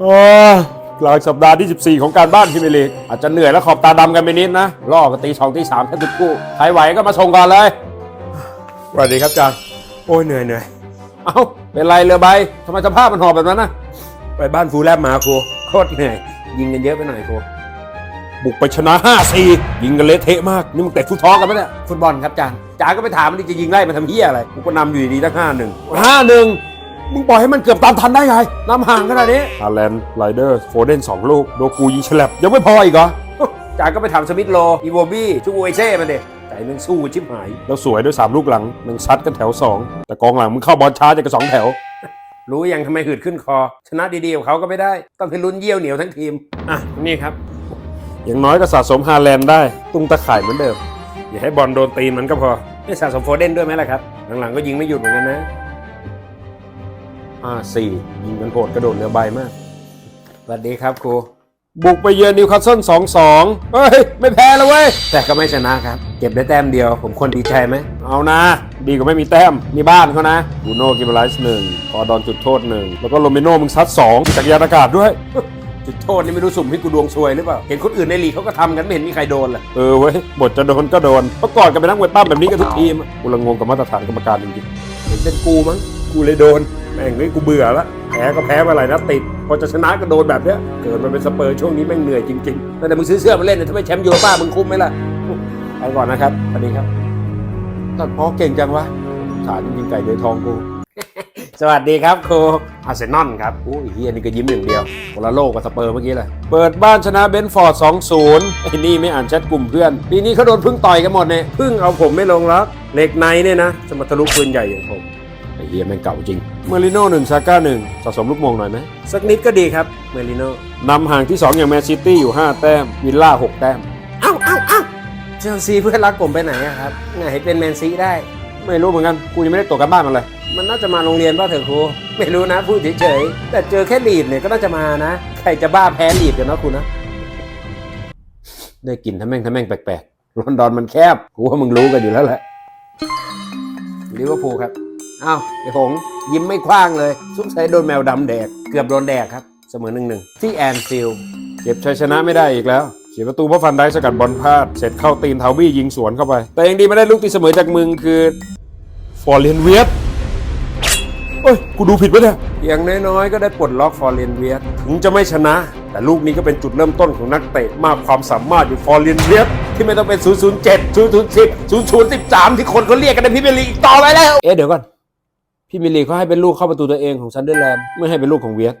โอ้ยกลางสัปดาห์ที่ 14 ของการบ้านพรีเมียร์ลีกอาจจะเหนื่อยและขอบตาดำกันไปนิดนะ ล่อกันตีสองตีสามแค่ทุกคู่ใครไหวก็มาส่งก่อนเลย สวัสดีครับจานโอ้ยเหนื่อยเหนื่อยเอ้า เป็นไรเรือใบทำไมสภาพมันหอบแบบนั้นนะไปบ้านฟูลแลบมาครูโคตรเหนื่อย ยิงกันเยอะไปหน่อยครูบุกไปชนะ 5-4 ยิงกันเละเทะมาก นี่มึงเตะฟุตซอลกันไหมเนี่ยฟุตบอลครับจานจานก็ไปถามมันดิจะยิงไล่มันทำเฮียอะไรกูก็นำอยู่ดีๆตั้ง5-1 5-1 มึงปล่อยให้มันเกือบตามทันได้ไงนำห่างขนาดนี้ฮาแลนด์ไรเดอร์โฟเดนสองลูกโดกูยิงฉลับยังไม่พออีกเหรอจานก็ไปถามสมิธโล อีโวบี้ชูเอเช่มันเด็ใจมึงสู้ชิบหาย แล้วสวยด้วย 3 ลูกหลังมึงซัดกันแถว 2 แต่กองหลังมึงเข้าบอลช้าจะกับสองแถว รู้ยังทำไมหืดขึ้นคอ ชนะดีๆกับเขาก็ไม่ได้ ต้องให้ลุ้นเยี่ยวเหนียวทั้งทีม อะ นี่ครับ อย่างน้อยก็สะสมฮาแลนด์ได้ ตุ้งตะข่ายเหมือนเดิม อย่าให้บอลโดนตีนมันก็พอไม่สะสมโฟเดนด้วยไหมล่ะครับ หลังๆก็ยิงไม่หยุดเหมือนกันนะ อ่าสี่ยิงกันโหดกระโดดเรือใบมากสวัสดีครับครู บุกไปเยือนนิวคาสเซิลสองสองเฮ้ย ไม่แพ้แล้วเว้ย แต่ก็ไม่ชนะครับ เก็บได้แต้มเดียว ผมคนดีใจไหม เอานะ ดีกว่าไม่มีแต้ม มีบ้านเขานะบูโน่กิบไลส์หนึ่งพอดอนจุดโทษหนึ่งแล้วก็โรเมโน่มึงซัดสองจากยานอากาศด้วยจุดโทษนี่ไม่รู้สุ่มให้กูดวงซวยหรือเปล่า เห็นคนอื่นในลีกเขาก็ทำกันไม่เห็นมีใครโดนเลยเออเว้ย บทจะโดนก็โดนเพราะก่อนกันไปนั่งเวทปั้มแบบนี้กันทุกทีมอะกูละงงกับมาตรฐานกรรมการจริงๆเป็นกูมั้ง กูเลยโดน แม่งเฮ้ยกูเบื่อละแพ้ก็แพ้มาหลายนัดติด พอจะชนะก็โดนแบบเนี้ย เกิดมาเป็นสเปอร์ช่วงนี้แม่งเหนื่อยจริงๆแต่มึงซื้อเสื้อมาเล่นเนี่ยถ้าไม่แชมป์ยูโรป้ามึงคุ้มไหมล่ะไปก่อนนะครับสวัสดีครับตัดพอเก่งจังวะฉาจริงๆไก่เดือยทองกู สวัสดีครับครูอาร์เซนอลครับอู้ยเฮียนี่ก็ยิ้มอย่างเดียวคนละโลกกับสเปอร์เมื่อกี้เลยเปิดบ้านชนะเบนฟอร์ด 2-0 ไอ้นี่ไม่อ่านแชทกลุ่มเพื่อน ปีนี้เขาโดนพึ่งต่อยกันหมดเนี่ยพึ่งเอาผมไม่ลงล็อกเหล็กในเนี่ยนะจะมาทะลุปืนใหญ่อย่างผม ไอ้เฮียแม่งเก่าจริง เมอริโน่หนึ่งซาก้าหนึ่งสะสมลูกโมงหน่อยไหมสักนิดก็ดีครับเมอริโน่นำห่างที่ 2 อย่างแมนซิตี้อยู่ 5 แต้ม วิลล่า 6 แต้ม เอ้าเอ้าเอ้าเชลซีเพื่อนรักผมไปไหนอะครับไงให้เป็นแมนซีได้ ไม่รู้เหมือนกัน กูยังไม่ได้ตรวจกันบ้านมันเลย มันน่าจะมาโรงเรียนป่ะเถอะครู ไม่รู้นะพูดเฉยๆ แต่เจอแค่ลีดเนี่ยก็น่าจะมานะ ใครจะบ้าแพ้ลีดกันเนาะคุณนะ ได้กลิ่นทำแม่งทำแม่งแปลกๆลอนดอนมันแคบกูว่ามึงรู้กันอยู่แล้วแหละลิเวอร์พูลครับ อ้าวไอ้หงยิ้มไม่คว้างเลยสงสัยโดนแมวดำแดก เกือบโดนแดกครับ เสมอหนึ่งหนึ่งที่แอนฟิลด์เก็บชัยชนะไม่ได้อีกแล้วเสียประตูเพราะฟันได้สกัดบอลพลาด เสร็จเข้าตีนเทาบี้ยิงสวนเข้าไป แต่ยังดีไม่ได้ลูกตีเสมอจากมึงคือฟอร์เรนเวียตเอ้ย กูดูผิดปะเนี่ยอย่างน้อยๆ ก็ได้ปลดล็อกฟอร์เรนเวียตถึงจะไม่ชนะ แต่ลูกนี้ก็เป็นจุดเริ่มต้นของนักเตะมากความสามารถอยู่ฟอร์เรนเวียตที่ไม่ต้องเป็น 007 010 0013 ที่คนเขาเรียกกันในพิเมยร์ลีกอีกต่อไปแล้ว เอ๊ะเดี๋ยวก่อน พี่มิลลีเขาให้เป็นลูกเข้าประตูตัวเองของซันเดอร์แลนด์ไม่ให้เป็นลูกของเวียด